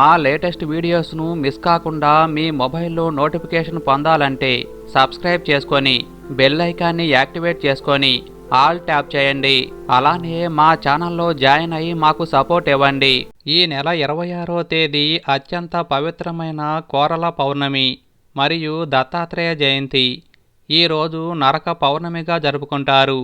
మా latest వీడియోస్ను miss కాకుండా మీ మొబైల్లో నోటిఫికేషన్ పొందాలంటే సబ్స్క్రైబ్ చేసుకొని బెల్ ఐకాన్ని యాక్టివేట్ చేసుకొని ఆల్ ట్యాప్ చేయండి. అలానే మా ఛానల్లో జాయిన్ అయ్యి మాకు సపోర్ట్ ఇవ్వండి. ఈ నెల ఇరవై ఆరో తేదీ అత్యంత పవిత్రమైన కోరల పౌర్ణమి మరియు దత్తాత్రేయ జయంతి. ఈ రోజు నరక పౌర్ణమిగా జరుపుకుంటారు.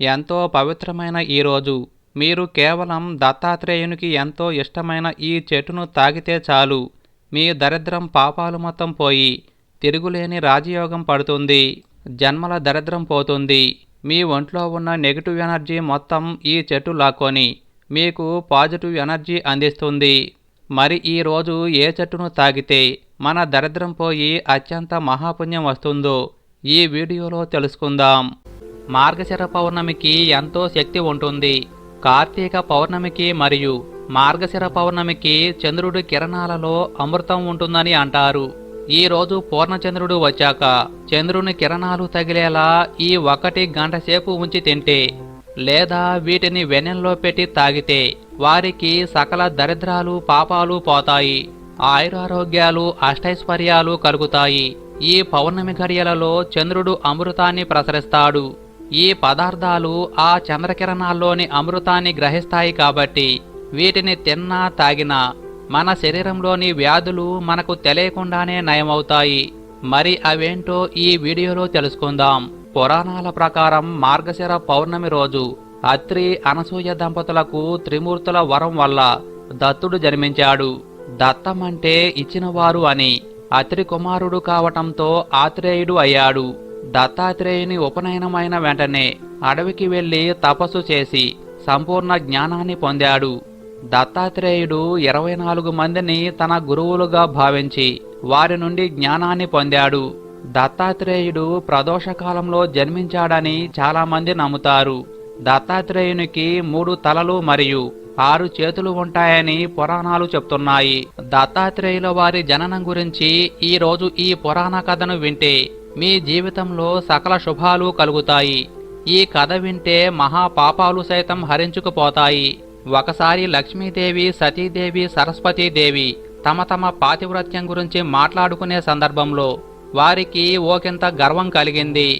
ఎంతో పవిత్రమైన ఈ రోజు. మీరు కేవలం దత్తాత్రేయునికి ఎంతో ఇష్టమైన ఈ చెట్టును తాగితే చాలు. మీ దరిద్రం పాపాలు మొత్తం పోయి తిరుగులేని రాజయోగం పడుతుంది. జన్మల దరిద్రం పోతుంది. మీ ఒంట్లో ఉన్న నెగిటివ్ ఎనర్జీ మొత్తం ఈ చెట్టు లాక్కొని మీకు పాజిటివ్ ఎనర్జీ అందిస్తుంది. మరి ఈ రోజు ఏ చెట్టును తాగితే మన దరిద్రం పోయి అత్యంత మహాపుణ్యం వస్తుందో ఈ వీడియోలో తెలుసుకుందాం. మార్గశిర పౌర్ణమికి ఎంతో శక్తి ఉంటుంది. కార్తీక పౌర్ణమికి మరియు మార్గశిర పౌర్ణమికి చంద్రుడి కిరణాలలో అమృతం ఉంటుందని అంటారు. ఈ రోజు పూర్ణచంద్రుడు వచ్చాక చంద్రుని కిరణాలు తగిలేలా ఈ ఒకటి గంట సేపు ఉంచి తింటే లేదా వీటిని వెన్నెల్లో పెట్టి తాగితే వారికి సకల దరిద్రాలు పాపాలు పోతాయి. ఆయురారోగ్యాలు అష్టైశ్వర్యాలు కలుగుతాయి. ఈ పౌర్ణమి ఘడియలలో చంద్రుడు అమృతాన్ని ప్రసరిస్తాడు. ఈ పదార్థాలు ఆ చంద్రకిరణాల్లోని అమృతాన్ని గ్రహిస్తాయి కాబట్టి వీటిని తిన్నా తాగినా మన శరీరంలోని వ్యాధులు మనకు తెలియకుండానే నయమవుతాయి. మరి అవేంటో ఈ వీడియోలో తెలుసుకుందాం. పురాణాల ప్రకారం మార్గశిర పౌర్ణమి రోజు అత్రి అనసూయ దంపతులకు త్రిమూర్తుల వరం వల్ల దత్తుడు జన్మించాడు. దత్తం అంటే ఇచ్చినవారు అని అత్రి కుమారుడు కావటంతో ఆత్రేయుడు అయ్యాడు. దత్తాత్రేయుని ఉపనయనమైన వెంటనే అడవికి వెళ్ళి తపస్సు చేసి సంపూర్ణ జ్ఞానాన్ని పొందాడు. దత్తాత్రేయుడు ఇరవై నాలుగు మందిని తన గురువులుగా భావించి వారి నుండి జ్ఞానాన్ని పొందాడు. దత్తాత్రేయుడు ప్రదోషకాలంలో జన్మించాడని చాలామంది నమ్ముతారు. దత్తాత్రేయునికి మూడు తలలు మరియు ఆరు చేతులు ఉంటాయని పురాణాలు చెప్తున్నాయి. దత్తాత్రేయుల వారి జననం గురించి ఈరోజు ఈ పురాణ కథను వింటే మీ జీవితంలో సకల శుభాలు కలుగుతాయి. ఈ కథ వింటే మహా పాపాలు సైతం హరించుకుపోతాయి. ఒకసారి లక్ష్మీదేవి సతీదేవి సరస్వతీదేవి తమ తమ పాతివ్రత్యం గురించి మాట్లాడుకునే సందర్భంలో వారికి ఓకింత గర్వం కలిగింది.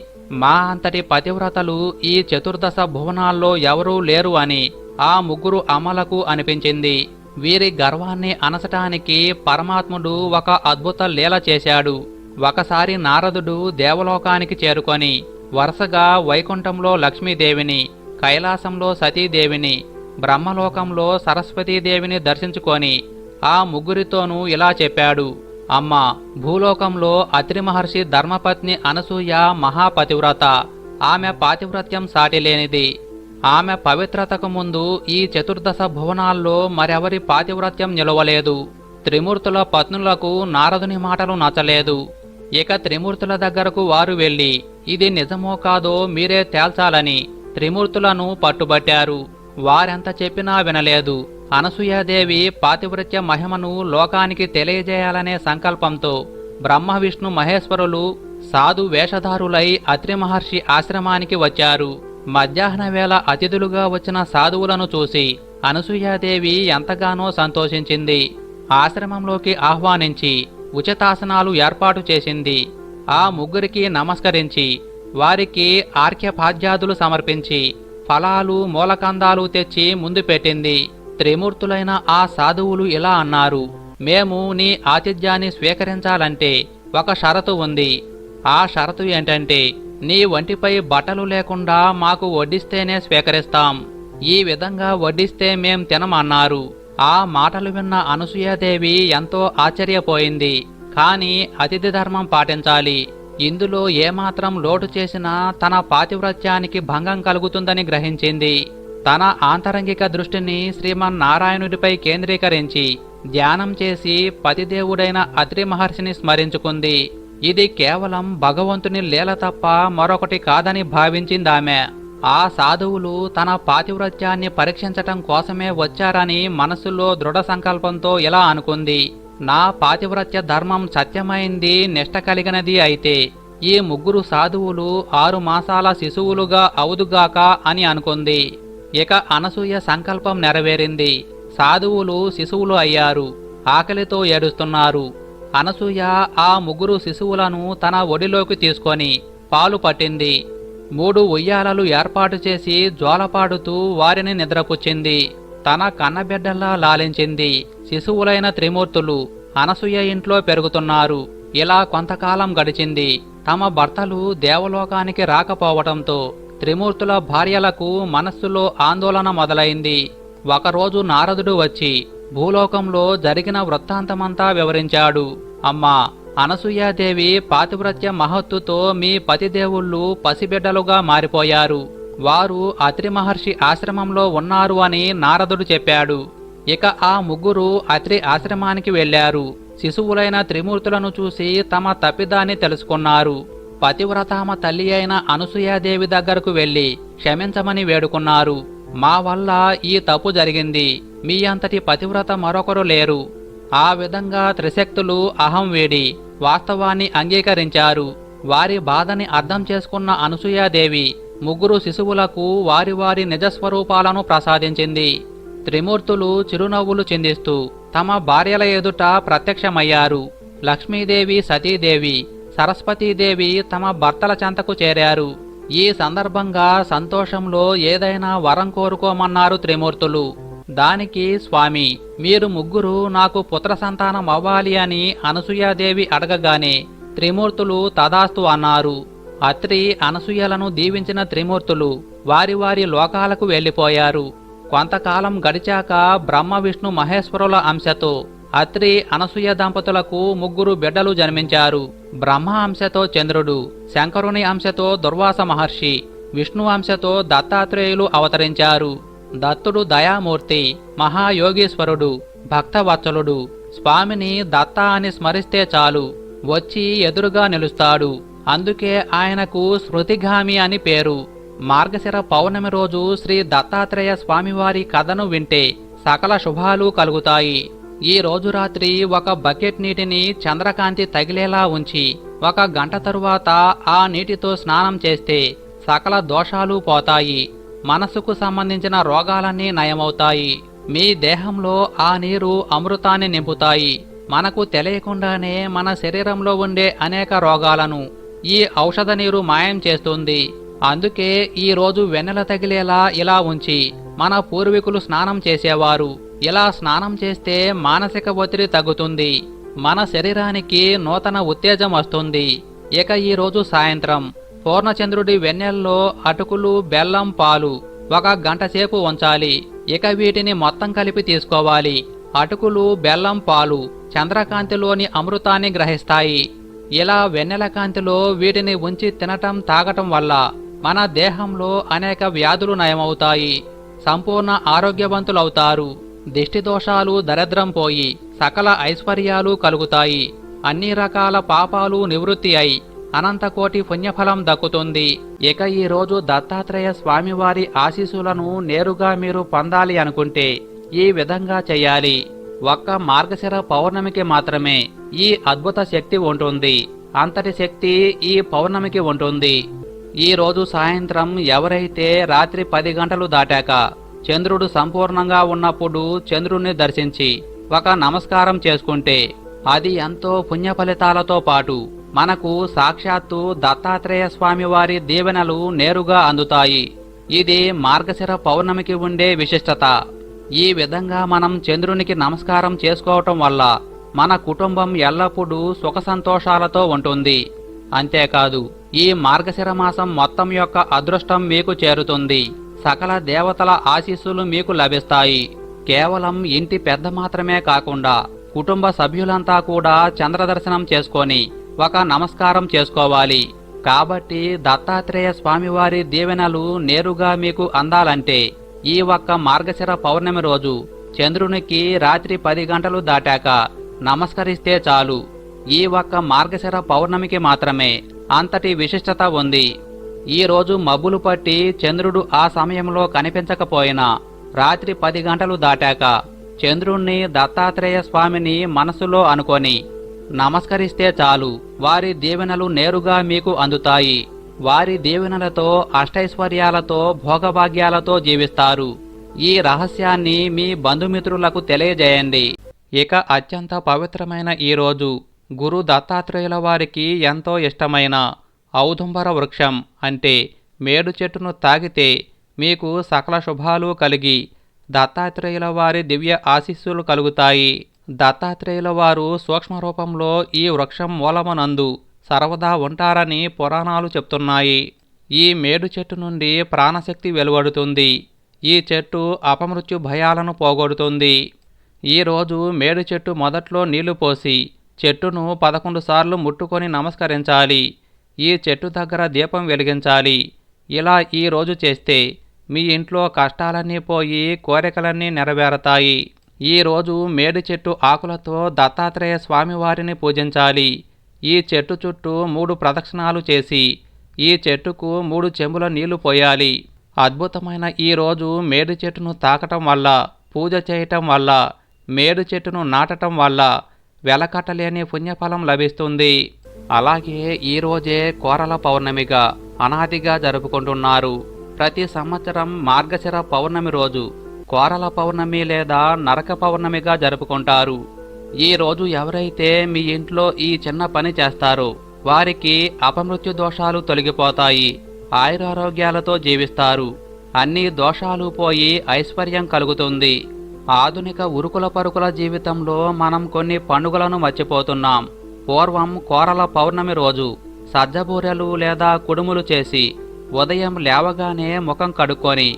మా అంతటి పతివ్రతలు ఈ చతుర్దశ భువనాల్లో ఎవరూ లేరు అని ఆ ముగ్గురు అమలకు అనిపించింది. వీరి గర్వాన్ని అనసటానికి పరమాత్ముడు ఒక అద్భుత లీల చేశాడు. ఒకసారి నారదుడు దేవలోకానికి చేరుకొని వరుసగా వైకుంఠంలో లక్ష్మీదేవిని కైలాసంలో సతీదేవిని బ్రహ్మలోకంలో సరస్వతీదేవిని దర్శించుకొని ఆ ముగ్గురితోనూ ఇలా చెప్పాడు అమ్మ భూలోకంలో అత్రి మహర్షి ధర్మపత్ని అనసూయ మహాపతివ్రత. ఆమె పాతివ్రత్యం సాటిలేనిది. ఆమె పవిత్రతకు ముందు ఈ చతుర్దశ భువనాల్లో మరెవరి పాతివ్రత్యం నిలవలేదు. త్రిమూర్తుల పత్నులకు నారదుని మాటలు నచ్చలేదు. ఇక త్రిమూర్తుల దగ్గరకు వారు వెళ్ళి ఇది నిజమో కాదో మీరే తేల్చాలని త్రిమూర్తులను పట్టుబట్టారు. వారెంత చెప్పినా వినలేదు. అనసూయాదేవి పాతివృత్య మహిమను లోకానికి తెలియజేయాలనే సంకల్పంతో బ్రహ్మ విష్ణు మహేశ్వరులు సాధు వేషధారులై అత్రి మహర్షి ఆశ్రమానికి వచ్చారు. మధ్యాహ్న వేళ అతిథులుగా వచ్చిన సాధువులను చూసి అనసూయాదేవి ఎంతగానో సంతోషించింది. ఆశ్రమంలోకి ఆహ్వానించి ఉచితాసనాలు ఏర్పాటు చేసింది. ఆ ముగ్గురికి నమస్కరించి వారికి ఆర్ఘ్యపాద్యాదులు సమర్పించి ఫలాలు మూలకందాలు తెచ్చి ముందు పెట్టింది. త్రిమూర్తులైన ఆ సాధువులు ఇలా అన్నారు మేము నీ ఆతిథ్యాన్ని స్వీకరించాలంటే ఒక షరతు ఉంది. ఆ షరతు ఏంటంటే నీ వంటిపై బట్టలు లేకుండా మాకు వడ్డిస్తేనే స్వీకరిస్తాం. ఈ విధంగా వడ్డిస్తే మేం తినమన్నారు. ఆ మాటలు విన్న అనసూయాదేవి ఎంతో ఆశ్చర్యపోయింది. కాని అతిథి ధర్మం పాటించాలి. ఇందులో ఏమాత్రం లోటు చేసినా తన పాతివ్రత్యానికి భంగం కలుగుతుందని గ్రహించింది. తన ఆంతరంగిక దృష్టిని శ్రీమన్నారాయణుడిపై కేంద్రీకరించి ధ్యానం చేసి పతిదేవుడైన అత్రి మహర్షిని స్మరించుకుంది. ఇది కేవలం భగవంతుని లీల తప్ప మరొకటి కాదని భావించిందామె. ఆ సాధువులు తన పాతివ్రత్యాన్ని పరీక్షించటం కోసమే వచ్చారని మనసులో దృఢ సంకల్పంతో ఇలా అనుకుంది. నా పాతివ్రత్య ధర్మం సత్యమైంది నిష్ట కలిగినది అయితే ఈ ముగ్గురు సాధువులు ఆరు మాసాల శిశువులుగా అవుదుగాక అని అనుకుంది. ఇక అనసూయ సంకల్పం నెరవేరింది. సాధువులు శిశువులు అయ్యారు. ఆకలితో ఏడుస్తున్నారు. అనసూయ ఆ ముగ్గురు శిశువులను తన ఒడిలోకి తీసుకొని పాలు పట్టింది. మూడు ఉయ్యాలలు ఏర్పాటు చేసి జ్వాలపాడుతూ వారిని నిద్రపుచ్చింది. తన కన్నబిడ్డల్లా లాలించింది. శిశువులైన త్రిమూర్తులు అనసూయ ఇంట్లో పెరుగుతున్నారు. ఇలా కొంతకాలం గడిచింది. తమ భర్తలు దేవలోకానికి రాకపోవటంతో త్రిమూర్తుల భార్యలకు మనస్సులో ఆందోళన మొదలైంది. ఒకరోజు నారదుడు వచ్చి భూలోకంలో జరిగిన వృత్తాంతమంతా వివరించాడు. అమ్మా అనసూయాదేవి పాతివ్రత్య మహత్తుతో మీ పతిదేవుళ్ళు పసిబిడ్డలుగా మారిపోయారు. వారు అత్రి మహర్షి ఆశ్రమంలో ఉన్నారు అని నారదుడు చెప్పాడు. ఇక ఆ ముగ్గురు అత్రి ఆశ్రమానికి వెళ్ళారు శిశువులైన త్రిమూర్తులను చూసి తమ తప్పిదాన్ని తెలుసుకున్నారు. పతివ్రతామ తల్లి అయిన అనసూయాదేవి దగ్గరకు వెళ్ళి క్షమించమని వేడుకున్నారు. మా వల్ల ఈ తప్పు జరిగింది. మీ అంతటి పతివ్రత మరొకరు లేరు. ఆ విధంగా త్రిశక్తులు అహం వేడి వాస్తవాన్ని అంగీకరించారు. వారి బాధని అర్థం చేసుకున్న అనసూయాదేవి ముగ్గురు శిశువులకు వారి వారి నిజస్వరూపాలను ప్రసాదించింది. త్రిమూర్తులు చిరునవ్వులు చిందిస్తూ తమ భార్యల ఎదుట ప్రత్యక్షమయ్యారు. లక్ష్మీదేవి సతీదేవి సరస్వతీదేవి తమ భర్తల చెంతకు చేరారు. ఈ సందర్భంగా సంతోషంలో ఏదైనా వరం కోరుకోమన్నారు త్రిమూర్తులు. దానికి స్వామి మీరు ముగ్గురు నాకు పుత్ర సంతానం అవ్వాలి అని అనసూయాదేవి అడగగానే త్రిమూర్తులు తదాస్తు అన్నారు. అత్రి అనసూయలను దీవించిన త్రిమూర్తులు వారి వారి లోకాలకు వెళ్ళిపోయారు. కొంతకాలం గడిచాక బ్రహ్మ విష్ణు మహేశ్వరుల అంశతో అత్రి అనసూయ దంపతులకు ముగ్గురు బిడ్డలు జన్మించారు. బ్రహ్మ అంశతో చంద్రుడు శంకరుని అంశతో దుర్వాస మహర్షి విష్ణు అంశతో దత్తాత్రేయులు అవతరించారు. దత్తుడు దయామూర్తి మహాయోగీశ్వరుడు భక్తవత్సలుడు స్వామిని దత్త అని స్మరిస్తే చాలు వచ్చి ఎదురుగా నిలుస్తాడు. అందుకే ఆయనకు స్మృతిగామి అని పేరు. మార్గశిర పౌర్ణమి రోజు శ్రీ దత్తాత్రేయ స్వామివారి కథను వింటే సకల శుభాలు కలుగుతాయి. ఈ రోజు రాత్రి ఒక బకెట్ నీటిని చంద్రకాంతి తగిలేలా ఉంచి ఒక గంట తరువాత ఆ నీటితో స్నానం చేస్తే సకల దోషాలు పోతాయి. మనసుకు సంబంధించిన రోగాలన్నీ నయమవుతాయి. మీ దేహంలో ఆ నీరు అమృతాన్ని నింపుతాయి. మనకు తెలియకుండానే మన శరీరంలో ఉండే అనేక రోగాలను ఈ ఔషధ నీరు మాయం చేస్తుంది. అందుకే ఈరోజు వెన్నెల తగిలేలా ఇలా ఉంచి మన పూర్వీకులు స్నానం చేసేవారు. ఇలా స్నానం చేస్తే మానసిక ఒత్తిడి తగ్గుతుంది. మన శరీరానికి నూతన ఉత్తేజం వస్తుంది. ఇక ఈరోజు సాయంత్రం. పూర్ణచంద్రుడి వెన్నెల్లో అటుకులు బెల్లం పాలు ఒక గంట సేపు ఉంచాలి. ఇక వీటిని మొత్తం కలిపి తీసుకోవాలి. అటుకులు బెల్లం పాలు చంద్రకాంతిలోని అమృతాన్ని గ్రహిస్తాయి. ఇలా వెన్నెల కాంతిలో వీటిని ఉంచి తినటం తాగటం వల్ల మన దేహంలో అనేక వ్యాధులు నయమవుతాయి. సంపూర్ణ ఆరోగ్యవంతులవుతారు. దిష్టి దోషాలు దరిద్రం పోయి సకల ఐశ్వర్యాలు కలుగుతాయి. అన్ని రకాల పాపాలు నివృత్తి అయి అనంతకోటి పుణ్యఫలం దక్కుతుంది. ఇక ఈ రోజు దత్తాత్రేయ స్వామివారి ఆశీస్సులను నేరుగా మీరు పొందాలి అనుకుంటే ఈ విధంగా చేయాలి. ఒక్క మార్గశిర పౌర్ణమికి మాత్రమే ఈ అద్భుత శక్తి ఉంటుంది. అంతటి శక్తి ఈ పౌర్ణమికి ఉంటుంది. ఈ రోజు సాయంత్రం ఎవరైతే రాత్రి పది గంటలు దాటాక చంద్రుడు సంపూర్ణంగా ఉన్నప్పుడు చంద్రుణ్ణి దర్శించి ఒక నమస్కారం చేసుకుంటే అది ఎంతో పుణ్య ఫలితాలతో పాటు మనకు సాక్షాత్తు దత్తాత్రేయ స్వామి వారి దీవెనలు నేరుగా అందుతాయి. ఇది మార్గశిర పౌర్ణమికి ఉండే విశిష్టత. ఈ విధంగా మనం చంద్రునికి నమస్కారం చేసుకోవటం వల్ల మన కుటుంబం ఎల్లప్పుడూ సుఖ సంతోషాలతో ఉంటుంది. అంతేకాదు ఈ మార్గశిర మాసం మొత్తం యొక్క అదృష్టం మీకు చేరుతుంది. సకల దేవతల ఆశీస్సులు మీకు లభిస్తాయి. కేవలం ఇంటి పెద్ద మాత్రమే కాకుండా కుటుంబ సభ్యులంతా కూడా చంద్రదర్శనం చేసుకొని ఒక నమస్కారం చేసుకోవాలి. కాబట్టి దత్తాత్రేయ స్వామివారి దీవెనలు నేరుగా మీకు అందాలంటే ఈ ఒక్క మార్గశిర పౌర్ణమి రోజు చంద్రునికి రాత్రి పది గంటలు దాటాక నమస్కరిస్తే చాలు. ఈ ఒక్క మార్గశిర పౌర్ణమికి మాత్రమే అంతటి విశిష్టత ఉంది. ఈ రోజు మబ్బులు పట్టి చంద్రుడు ఆ సమయంలో కనిపించకపోయినా రాత్రి పది గంటలు దాటాక చంద్రుణ్ణి దత్తాత్రేయ స్వామిని మనసులో అనుకొని నమస్కరిస్తే చాలు. వారి దీవెనలు నేరుగా మీకు అందుతాయి. వారి దీవెనలతో అష్టైశ్వర్యాలతో భోగభాగ్యాలతో జీవిస్తారు. ఈ రహస్యాన్ని మీ బంధుమిత్రులకు తెలియజేయండి. ఇక అత్యంత పవిత్రమైన ఈ రోజు. గురు దత్తాత్రేయుల వారికి ఎంతో ఇష్టమైన ఔదుంబర వృక్షం అంటే మేడు చెట్టును తాగితే మీకు సకల శుభాలు కలిగి దత్తాత్రేయుల వారి దివ్య ఆశీస్సులు కలుగుతాయి. దత్తాత్రేయుల వారు సూక్ష్మ రూపంలో ఈ వృక్షం మూలమనందు సర్వదా ఉంటారని పురాణాలు చెప్తున్నాయి. ఈ మేడు చెట్టు నుండి ప్రాణశక్తి వెలువడుతుంది. ఈ చెట్టు అపమృత్యు భయాలను పోగొడుతుంది. ఈరోజు మేడు చెట్టు మొదట్లో నీళ్ళు పోసి చెట్టును పదకొండు సార్లు ముట్టుకొని నమస్కరించాలి. ఈ చెట్టు దగ్గర దీపం వెలిగించాలి. ఇలా ఈరోజు చేస్తే మీ ఇంట్లో కష్టాలన్నీ పోయి కోరికలన్నీ నెరవేరతాయి. ఈ రోజు మేడి చెట్టు ఆకులతో దత్తాత్రేయ స్వామివారిని పూజించాలి. ఈ చెట్టు చుట్టూ మూడు ప్రదక్షిణాలు చేసి ఈ చెట్టుకు మూడు చెంబుల నీళ్ళు పోయాలి. అద్భుతమైన ఈ రోజు మేడు చెట్టును తాకటం వల్ల పూజ చేయటం వల్ల మేడు చెట్టును నాటటం వల్ల వెలకట్టలేని పుణ్యఫలం లభిస్తుంది. అలాగే ఈ రోజే కోరల పౌర్ణమిగా అనాదిగా జరుపుకుంటున్నారు. ప్రతి సంవత్సరం మార్గశిర పౌర్ణమి రోజు కోరల పౌర్ణమి లేదా నరక పౌర్ణమిగా జరుపుకుంటారు. ఈ రోజు ఎవరైతే మీ ఇంట్లో ఈ చిన్న పని చేస్తారో వారికి అపమృత్యు దోషాలు తొలగిపోతాయి. ఆయురారోగ్యాలతో జీవిస్తారు. అన్ని దోషాలు పోయి ఐశ్వర్యం కలుగుతుంది. ఆధునిక ఉరుకుల పరుకుల జీవితంలో మనం కొన్ని పండుగలను మర్చిపోతున్నాం. పూర్వం కోరల పౌర్ణమి రోజు సజ్జబూరెలు లేదా కుడుములు చేసి ఉదయం లేవగానే ముఖం కడుక్కొని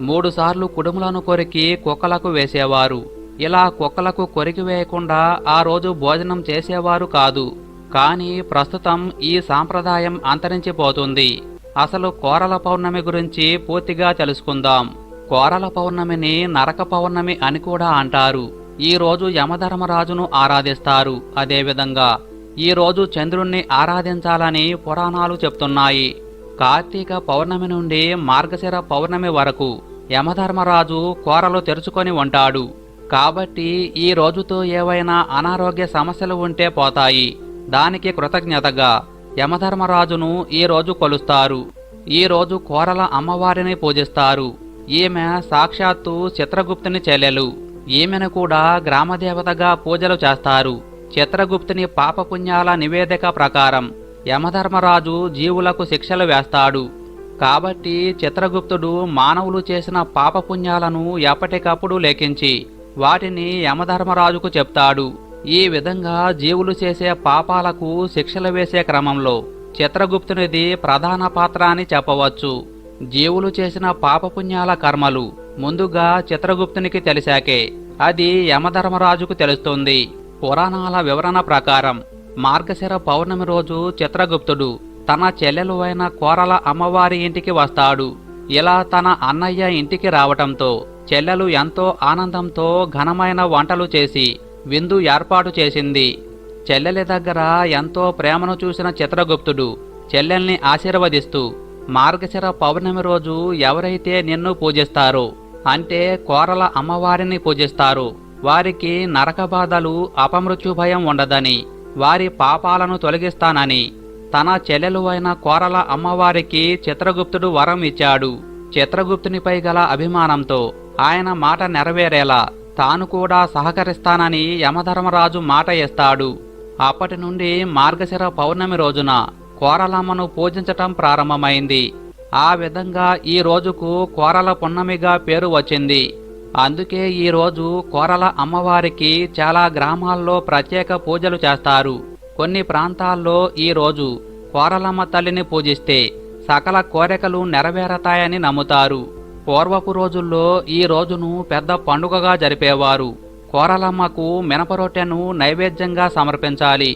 మూడుసార్లు కుడుములను కొరికి కుక్కలకు వేసేవారు. ఇలా కుక్కలకు కొరికి వేయకుండా ఆ రోజు భోజనం చేసేవారు కాదు. కానీ ప్రస్తుతం ఈ సాంప్రదాయం అంతరించిపోతుంది. అసలు కోరల పౌర్ణమి గురించి పూర్తిగా తెలుసుకుందాం. కోరల పౌర్ణమిని నరక పౌర్ణమి అని కూడా అంటారు. ఈ రోజు యమధర్మరాజును ఆరాధిస్తారు. అదేవిధంగా ఈ రోజు చంద్రుణ్ణి ఆరాధించాలని పురాణాలు చెప్తున్నాయి. కార్తీక పౌర్ణమి నుండి మార్గశిర పౌర్ణమి వరకు యమధర్మరాజు కోరలు తెరుచుకొని ఉంటాడు. కాబట్టి ఈ రోజుతో ఏవైనా అనారోగ్య సమస్యలు ఉంటే పోతాయి. దానికి కృతజ్ఞతగా యమధర్మరాజును ఈ రోజు కొలుస్తారు. ఈ రోజు కోరల అమ్మవారిని పూజిస్తారు. ఈమె సాక్షాత్తు చిత్రగుప్తుని చెల్లెలు. ఈమెను కూడా గ్రామదేవతగా పూజలు చేస్తారు. చిత్రగుప్తుని పాపపుణ్యాల నివేదిక ప్రకారం యమధర్మరాజు జీవులకు శిక్షలు వేస్తాడు. కాబట్టి చిత్రగుప్తుడు మానవులు చేసిన పాపపుణ్యాలను ఎప్పటికప్పుడు లెక్కించి వాటిని యమధర్మరాజుకు చెప్తాడు. ఈ విధంగా జీవులు చేసే పాపాలకు శిక్షలు వేసే క్రమంలో చిత్రగుప్తునిది ప్రధాన పాత్ర అని చెప్పవచ్చు. జీవులు చేసిన పాపపుణ్యాల కర్మలు ముందుగా చిత్రగుప్తునికి తెలిసాకే అది యమధర్మరాజుకు తెలుస్తుంది. పురాణాల వివరణ ప్రకారం మార్గశిర పౌర్ణమి రోజు చిత్రగుప్తుడు తన చెల్లెలు అయిన కోరల అమ్మవారి ఇంటికి వస్తాడు. ఇలా తన అన్నయ్య ఇంటికి రావటంతో చెల్లెలు ఎంతో ఆనందంతో ఘనమైన వంటలు చేసి విందు ఏర్పాటు చేసింది. చెల్లెలి దగ్గర ఎంతో ప్రేమను చూసిన చిత్రగుప్తుడు చెల్లెల్ని ఆశీర్వదిస్తూ మార్గశిర పౌర్ణమి రోజు ఎవరైతే నిన్ను పూజిస్తారో అంటే కోరల అమ్మవారిని పూజిస్తారు. వారికి నరక బాధలు అపమృత్యు భయం ఉండదని వారి పాపాలను తొలగిస్తానని తన చెల్లెలు అయిన కోరల అమ్మవారికి చిత్రగుప్తుడు వరం ఇచ్చాడు. చిత్రగుప్తునిపై గల అభిమానంతో ఆయన మాట నెరవేరేలా తాను కూడా సహకరిస్తానని యమధర్మరాజు మాట ఇస్తాడు అప్పటి నుండి మార్గశిర పౌర్ణమి రోజున కోరలమ్మను పూజించటం ప్రారంభమైంది. ఆ విధంగా ఈ రోజుకు కోరల పున్నమిగా పేరు వచ్చింది. అందుకే ఈరోజు కోరల అమ్మవారికి చాలా గ్రామాల్లో ప్రత్యేక పూజలు చేస్తారు. కొన్ని ప్రాంతాల్లో ఈ రోజు కోరలమ్మ తల్లిని పూజిస్తే సకల కోరికలు నెరవేరతాయని నమ్ముతారు. పూర్వపు రోజుల్లో ఈ రోజును పెద్ద పండుగగా జరిపేవారు. కోరలమ్మకు మినపరొట్టెను నైవేద్యంగా సమర్పించాలి.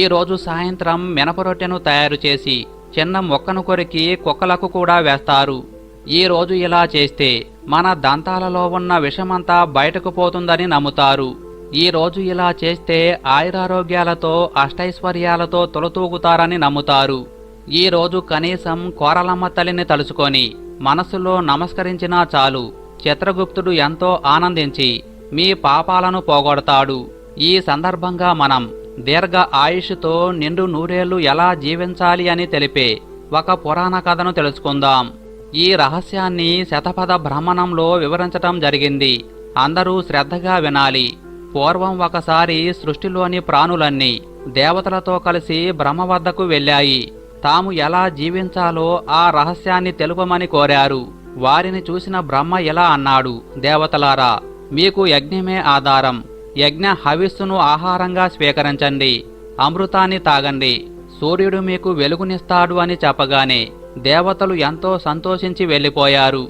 ఈ రోజు సాయంత్రం మినపరొట్టెను తయారు చేసి చిన్న మొక్కను కొరికి కుక్కలకు కూడా వేస్తారు. ఈ రోజు ఇలా చేస్తే మన దంతాలలో ఉన్న విషమంతా బయటకు పోతుందని నమ్ముతారు. ఈ రోజు ఇలా చేస్తే ఆయురారోగ్యాలతో అష్టైశ్వర్యాలతో తొలతూగుతారని నమ్ముతారు. ఈ రోజు కనీసం కోరలమ్మ తల్లిని తలుచుకొని మనసులో నమస్కరించినా చాలు. చిత్రగుప్తుడు ఎంతో ఆనందించి మీ పాపాలను పోగొడతాడు. ఈ సందర్భంగా మనం దీర్ఘ ఆయుష్తో నిండు నూరేళ్ళు ఎలా జీవించాలి అని తెలిపే ఒక పురాణ కథను తెలుసుకుందాం. ఈ రహస్యాన్ని శతపథ భ్రమణంలో వివరించటం జరిగింది. అందరూ శ్రద్ధగా వినాలి. పూర్వం ఒకసారి సృష్టిలోని ప్రాణులన్నీ దేవతలతో కలిసి బ్రహ్మ వద్దకు వెళ్ళాయి. తాము ఎలా జీవించాలో ఆ రహస్యాన్ని తెలుపమని కోరారు. వారిని చూసిన బ్రహ్మ ఎలా అన్నాడు దేవతలారా మీకు యజ్ఞమే ఆధారం. యజ్ఞ హవిస్సును ఆహారంగా స్వీకరించండి. అమృతాన్ని తాగండి. సూర్యుడు మీకు వెలుగునిస్తాడు అని చెప్పగానే దేవతలు ఎంతో సంతోషించి వెళ్ళిపోయారు.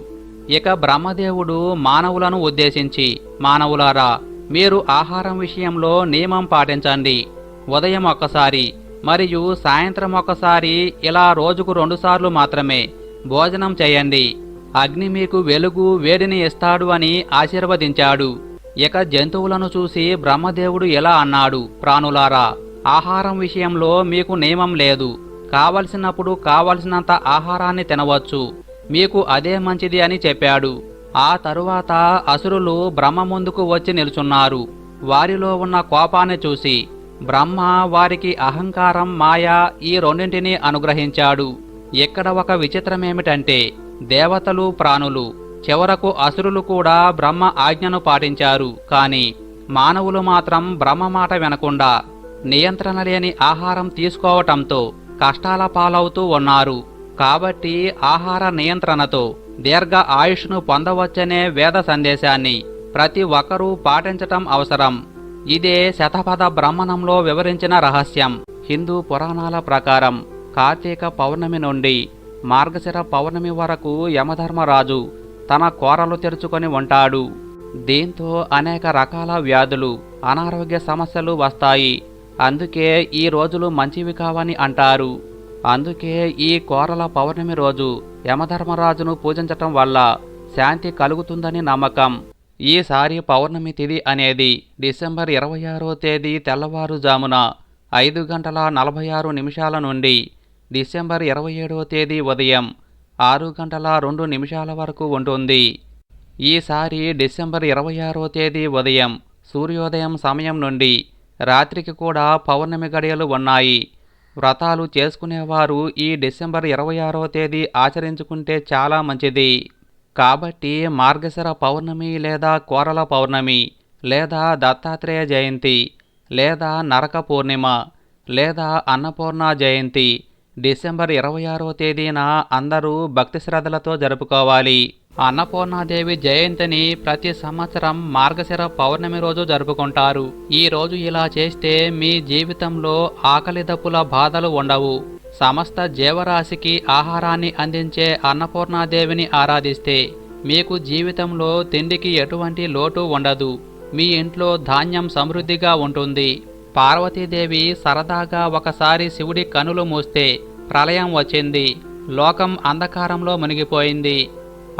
ఇక బ్రహ్మదేవుడు మానవులను ఉద్దేశించి మానవులారా మీరు ఆహారం విషయంలో నియమం పాటించండి. ఉదయం ఒక్కసారి మరియు సాయంత్రం ఒక్కసారి ఇలా రోజుకు రెండుసార్లు మాత్రమే భోజనం చేయండి. అగ్ని మీకు వెలుగు వేడిని ఇస్తాడు అని ఆశీర్వదించాడు. ఇక జంతువులను చూసి బ్రహ్మదేవుడు ఎలా అన్నాడు ప్రాణులారా ఆహారం విషయంలో మీకు నియమం లేదు. కావలసినప్పుడు కావలసినంత ఆహారాన్ని తినవచ్చు. మీకు అదే మంచిది అని చెప్పాడు. ఆ తరువాత అసురులు బ్రహ్మ ముందుకు వచ్చి నిలుచున్నారు. వారిలో ఉన్న కోపాన్ని చూసి బ్రహ్మ వారికి అహంకారం మాయ ఈ రెండింటినీ అనుగ్రహించాడు. ఇక్కడ ఒక విచిత్రమేమిటంటే దేవతలు ప్రాణులు చివరకు అసురులు కూడా బ్రహ్మ ఆజ్ఞను పాటించారు. కాని మానవులు మాత్రం బ్రహ్మ మాట వినకుండా నియంత్రణ లేని ఆహారం తీసుకోవటంతో కష్టాల పాలవుతూ ఉన్నారు. కాబట్టి ఆహార నియంత్రణతో దీర్ఘ ఆయుష్ను పొందవచ్చనే వేద సందేశాన్ని ప్రతి ఒక్కరూ పాటించటం అవసరం. ఇదే శతపథ బ్రహ్మణంలో వివరించిన రహస్యం. హిందూ పురాణాల ప్రకారం కార్తీక పౌర్ణమి నుండి మార్గశిర పౌర్ణమి వరకు యమధర్మరాజు తన కోరలు తెరుచుకొని ఉంటాడు. దీంతో అనేక రకాల వ్యాధులు అనారోగ్య సమస్యలు వస్తాయి. అందుకే ఈ రోజులు మంచివి కావని అంటారు. అందుకే ఈ కోరల పౌర్ణమి రోజు యమధర్మరాజును పూజించటం వల్ల శాంతి కలుగుతుందని నమ్మకం. ఈసారి పౌర్ణమి తిథి అనేది డిసెంబర్ ఇరవై ఆరో తేదీ తెల్లవారుజామున ఐదు గంటల నలభై ఆరు నిమిషాల నుండి డిసెంబర్ ఇరవై ఏడవ తేదీ ఉదయం ఆరు గంటల రెండు నిమిషాల వరకు ఉంటుంది. ఈసారి డిసెంబర్ ఇరవై ఆరో తేదీ ఉదయం సూర్యోదయం సమయం నుండి రాత్రికి కూడా పౌర్ణమి గడియలు ఉన్నాయి. వ్రతాలు చేసుకునేవారు ఈ డిసెంబర్ ఇరవై ఆరో తేదీ ఆచరించుకుంటే చాలా మంచిది. కాబట్టి మార్గశిర పౌర్ణమి లేదా కోరల పౌర్ణమి లేదా దత్తాత్రేయ జయంతి లేదా నరక పూర్ణిమ లేదా అన్నపూర్ణ జయంతి డిసెంబర్ ఇరవై ఆరో తేదీన అందరూ భక్తి శ్రద్ధలతో జరుపుకోవాలి. అన్నపూర్ణాదేవి జయంతిని ప్రతి సంవత్సరం మార్గశిర పౌర్ణమి రోజు జరుపుకుంటారు. ఈ రోజు ఇలా చేస్తే మీ జీవితంలో ఆకలి దప్పుల బాధలు ఉండవు. సమస్త జీవరాశికి ఆహారాన్ని అందించే అన్నపూర్ణాదేవిని ఆరాధిస్తే మీకు జీవితంలో తిండికి ఎటువంటి లోటు ఉండదు. మీ ఇంట్లో ధాన్యం సమృద్ధిగా ఉంటుంది. పార్వతీదేవి సరదాగా ఒకసారి శివుడి కనులు మూస్తే ప్రళయం వచ్చింది. లోకం అంధకారంలో మునిగిపోయింది.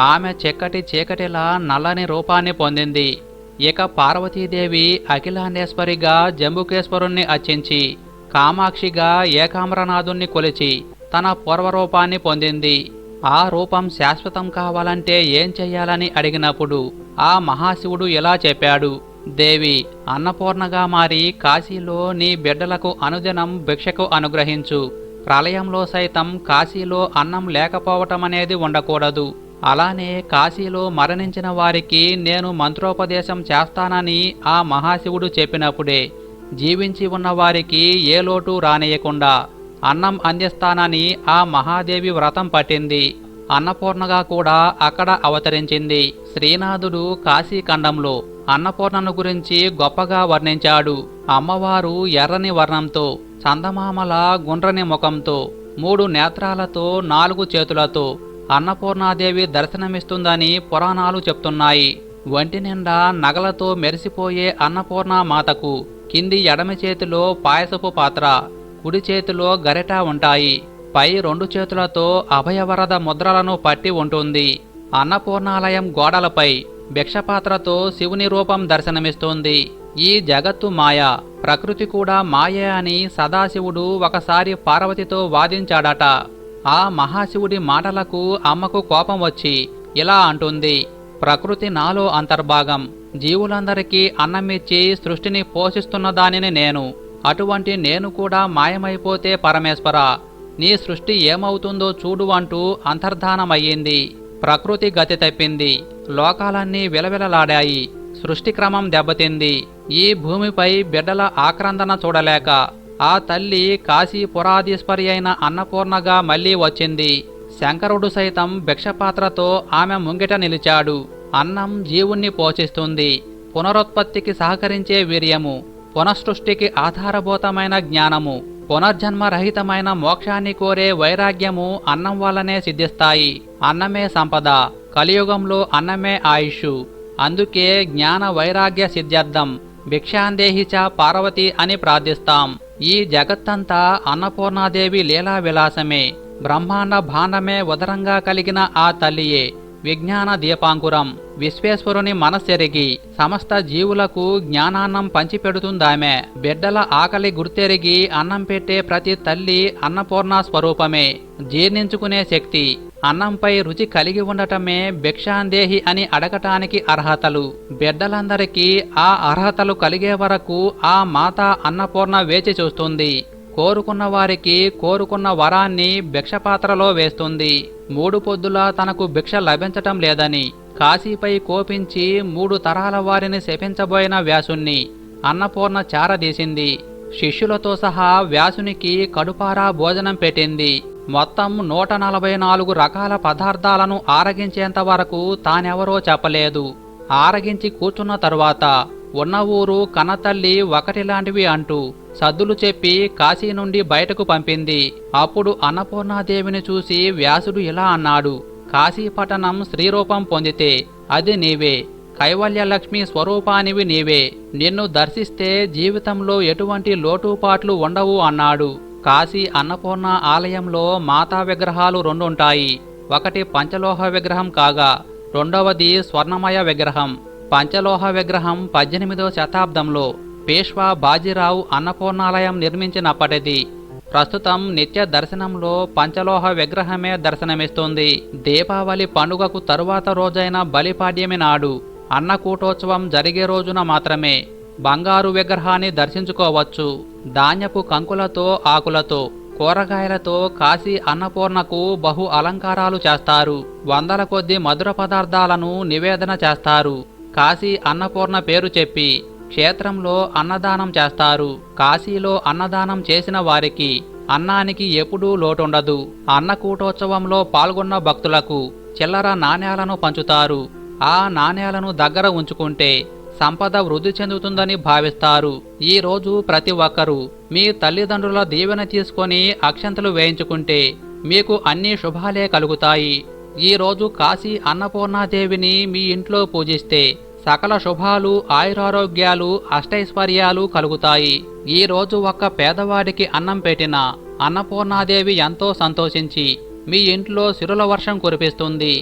ఆమె చెక్కటి చీకటిలా నల్లని రూపాన్ని పొందింది. ఇక పార్వతీదేవి అఖిలాండేశ్వరిగా జంబుకేశ్వరుణ్ణి అర్చించి కామాక్షిగా ఏకామ్రనాథుణ్ణి కొలిచి తన పూర్వరూపాన్ని పొందింది. ఆ రూపం శాశ్వతం కావాలంటే ఏం చెయ్యాలని అడిగినప్పుడు ఆ మహాశివుడు ఇలా చెప్పాడు దేవి అన్నపూర్ణగా మారి కాశీలో నీ బిడ్డలకు అనుదినం భిక్షకు అనుగ్రహించు. ప్రళయంలో సైతం కాశీలో అన్నం లేకపోవటం అనేది ఉండకూడదు. అలానే కాశీలో మరణించిన వారికి నేను మంత్రోపదేశం చేస్తానని ఆ మహాశివుడు చెప్పినప్పుడే జీవించి ఉన్న వారికి ఏ లోటు రానియకుండా అన్నం అందిస్తానని ఆ మహాదేవి వ్రతం పట్టింది. అన్నపూర్ణగా కూడా అక్కడ అవతరించింది. శ్రీనాథుడు కాశీఖండంలో అన్నపూర్ణను గురించి గొప్పగా వర్ణించాడు. అమ్మవారు ఎర్రని వర్ణంతో చందమామల గుండ్రని ముఖంతో మూడు నేత్రాలతో నాలుగు చేతులతో అన్నపూర్ణాదేవి దర్శనమిస్తుందని పురాణాలు చెప్తున్నాయి. ఒంటి నిండా నగలతో మెరిసిపోయే అన్నపూర్ణ మాతకు కింది ఎడమ చేతిలో పాయసపు పాత్ర కుడి చేతిలో గరిట ఉంటాయి. పై రెండు చేతులతో అభయవరద ముద్రలను పట్టి ఉంటుంది. అన్నపూర్ణాలయం గోడలపై భిక్షపాత్రతో శివుని రూపం దర్శనమిస్తుంది. ఈ జగత్తు మాయ ప్రకృతి కూడా మాయే అని సదాశివుడు ఒకసారి పార్వతితో వాదించాడట. ఆ మహాశివుడి మాటలకు అమ్మకు కోపం వచ్చి ఇలా అంటుంది ప్రకృతి నాలో అంతర్భాగం. జీవులందరికీ అన్నమిచ్చి సృష్టిని పోషిస్తున్న దానిని నేను. అటువంటి నేను కూడా మాయమైపోతే పరమేశ్వర నీ సృష్టి ఏమవుతుందో చూడు అంటూ అంతర్ధానమయ్యింది. ప్రకృతి గతి తప్పింది. లోకాలన్నీ విలవిలలాడాయి. సృష్టి క్రమం దెబ్బతింది. ఈ భూమిపై బిడ్డల ఆక్రందన చూడలేక ఆ తల్లి కాశీపురాధీశ్వరి అయిన అన్నపూర్ణగా మళ్ళీ వచ్చింది. శంకరుడు సైతం భిక్షపాత్రతో ఆమె ముంగిట నిలిచాడు. అన్నం జీవుణ్ణి పోషిస్తుంది. పునరుత్పత్తికి సహకరించే వీర్యము పునఃసృష్టికి ఆధారభూతమైన జ్ఞానము పునర్జన్మరహితమైన మోక్షాన్ని కోరే వైరాగ్యము అన్నం వల్లనే సిద్ధిస్తాయి. అన్నమే సంపద కలియుగంలో అన్నమే ఆయుష్. అందుకే జ్ఞాన వైరాగ్య సిద్ధ్యర్థం భిక్షాందేహిచ పార్వతి అని ప్రార్థిస్తాం. ఈ జగత్తంతా అన్నపూర్ణాదేవి లీలా విలాసమే బ్రహ్మాండ భాండమే ఉదరంగా కలిగిన ఆ తల్లియే. విజ్ఞాన దీపాంకురం విశ్వేశ్వరుని మనస్సెరిగి సమస్త జీవులకు జ్ఞానాన్నం పంచిపెడుతుందామె. బిడ్డల ఆకలి గుర్తెరిగి అన్నం పెట్టే ప్రతి తల్లి అన్నపూర్ణ స్వరూపమే జీర్ణించుకునే శక్తి. అన్నంపై రుచి కలిగి ఉండటమే భిక్షాందేహి అని అడగటానికి అర్హతలు. బిడ్డలందరికీ ఆ అర్హతలు కలిగే వరకు ఆ మాత అన్నపూర్ణ వేచి చూస్తుంది. కోరుకున్న వారికి కోరుకున్న వరాన్ని భిక్షపాత్రలో వేస్తుంది. మూడు పొద్దులా తనకు భిక్ష లభించటం లేదని కాశీపై కోపించి మూడు తరాల వారిని శపించబోయిన వ్యాసుణ్ణి అన్నపూర్ణ చారదీసింది. శిష్యులతో సహా వ్యాసునికి కడుపారా భోజనం పెట్టింది. మొత్తం నూట నలభై నాలుగు రకాల పదార్థాలను ఆరగించేంత వరకు తానెవరో చెప్పలేదు. ఆరగించి కూర్చున్న తరువాత ఉన్న ఊరు కన్నతల్లి ఒకటిలాంటివి అంటూ సద్దులు చెప్పి కాశీ నుండి బయటకు పంపింది. అప్పుడు అన్నపూర్ణాదేవిని చూసి వ్యాసుడు ఇలా అన్నాడు కాశీపట్టణం శ్రీరూపం పొందితే అది నీవే. కైవల్యలక్ష్మి స్వరూపానివి నీవే. నిన్ను దర్శిస్తే జీవితంలో ఎటువంటి లోటుపాట్లు ఉండవు అన్నాడు. కాశీ అన్నపూర్ణ ఆలయంలో మాతా విగ్రహాలు రెండుంటాయి ఒకటి పంచలోహ విగ్రహం కాగా రెండవది స్వర్ణమయ విగ్రహం. పంచలోహ విగ్రహం పద్దెనిమిదవ శతాబ్దంలో పేష్వా బాజీరావు అన్నపూర్ణాలయం నిర్మించినప్పటిది. ప్రస్తుతం నిత్య దర్శనంలో పంచలోహ విగ్రహమే దర్శనమిస్తుంది. దీపావళి పండుగకు తరువాత రోజైన బలిపాడ్యమి నాడు అన్నకూటోత్సవం జరిగే రోజున మాత్రమే బంగారు విగ్రహాన్ని దర్శించుకోవచ్చు. ధాన్యపు కంకులతో ఆకులతో కూరగాయలతో కాశీ అన్నపూర్ణకు బహు అలంకారాలు చేస్తారు. వందల కొద్ది మధుర పదార్థాలను నివేదన చేస్తారు. కాశీ అన్నపూర్ణ పేరు చెప్పి క్షేత్రంలో అన్నదానం చేస్తారు. కాశీలో అన్నదానం చేసిన వారికి అన్నానికి ఎప్పుడూ లోటుండదు. అన్నకూటోత్సవంలో పాల్గొన్న భక్తులకు చిల్లర నాణేలను పంచుతారు. ఆ నాణ్యాలను దగ్గర ఉంచుకుంటే సంపద వృద్ధి చెందుతుందని భావిస్తారు. ఈ రోజు ప్రతి ఒక్కరూ మీ తల్లిదండ్రుల దీవెన తీసుకొని అక్షంతలు వేయించుకుంటే మీకు అన్ని శుభాలే కలుగుతాయి. ఈ రోజు కాశీ అన్నపూర్ణాదేవిని మీ ఇంట్లో పూజిస్తే సకల శుభాలు ఆయురారోగ్యాలు అష్టైశ్వర్యాలు కలుగుతాయి. ఈ రోజు ఒక్క పేదవాడికి అన్నం పెట్టిన అన్నపూర్ణాదేవి ఎంతో సంతోషించి మీ ఇంట్లో సిరుల వర్షం కురిపిస్తుంది.